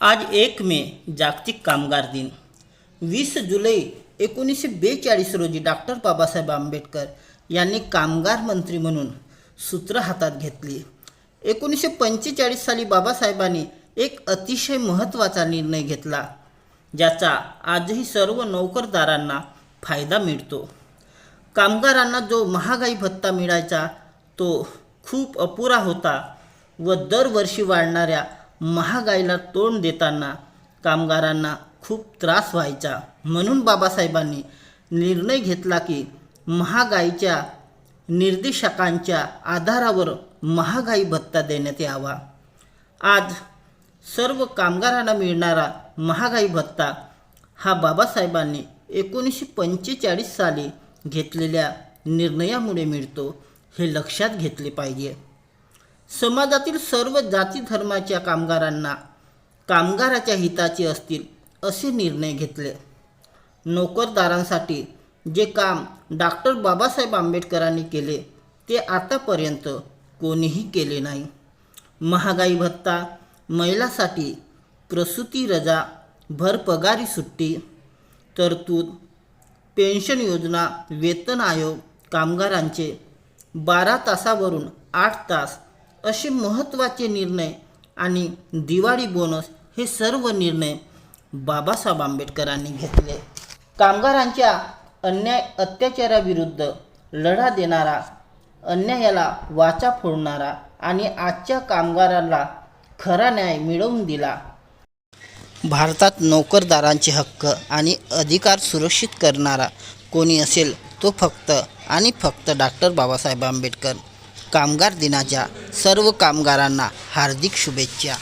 आज एक मे जागतिक कामगार दिन. वीस जुलै एकोणीसशे बेचाळीस रोजी डॉक्टर बाबासाहेब आंबेडकर यांनी कामगार मंत्री म्हणून सूत्र हातात घेतली. एकोणीसशे पंचेचाळीस साली बाबासाहेबांनी एक अतिशय महत्त्वाचा निर्णय घेतला ज्याचा आजही सर्व नोकरदारांना फायदा मिळतो. कामगारांना जो महागाई भत्ता मिळायचा तो खूप अपुरा होता व दरवर्षी वाढणाऱ्या महागाईला तोंड देताना कामगारांना खूप त्रास व्हायचा. म्हणून बाबासाहेबांनी निर्णय घेतला की महागाईच्या निर्देशकांच्या आधारावर महागाई भत्ता देण्यात यावा. आज सर्व कामगारांना मिळणारा महागाई भत्ता हा बाबासाहेबांनी एकोणीसशे पंचेचाळीस साली घेतलेल्या निर्णयामुळे मिळतो हे लक्षात घेतले पाहिजे. समाजातील सर्व जाती धर्माच्या कामगारांना कामगाराच्या हिताचे असतील असे निर्णय घेतले. नोकरदारांसाठी जे काम डॉक्टर बाबासाहेब आंबेडकरांनी केले ते आतापर्यंत कोणीही केले नाही. महागाई भत्ता महिलासाठी प्रसूती रजा भरपगारी सुट्टी तरतूद पेन्शन योजना वेतन आयोग कामगारांचे बारा तासावरून आठ तास असे महत्त्वाचे निर्णय आणि दिवाळी बोनस हे सर्व निर्णय बाबासाहेब आंबेडकरांनी घेतले. कामगारांच्या अन्याय अत्याचाराविरुद्ध लढा देणारा अन्यायाला वाचा फोडणारा आणि आजच्या कामगारांना खरा न्याय मिळवून दिला. भारतात नोकरदारांचे हक्क आणि अधिकार सुरक्षित करणारा कोणी असेल तो फक्त आणि फक्त डॉक्टर बाबासाहेब आंबेडकर. कामगार दिनाच्या सर्व कामगारांना हार्दिक शुभेच्छा.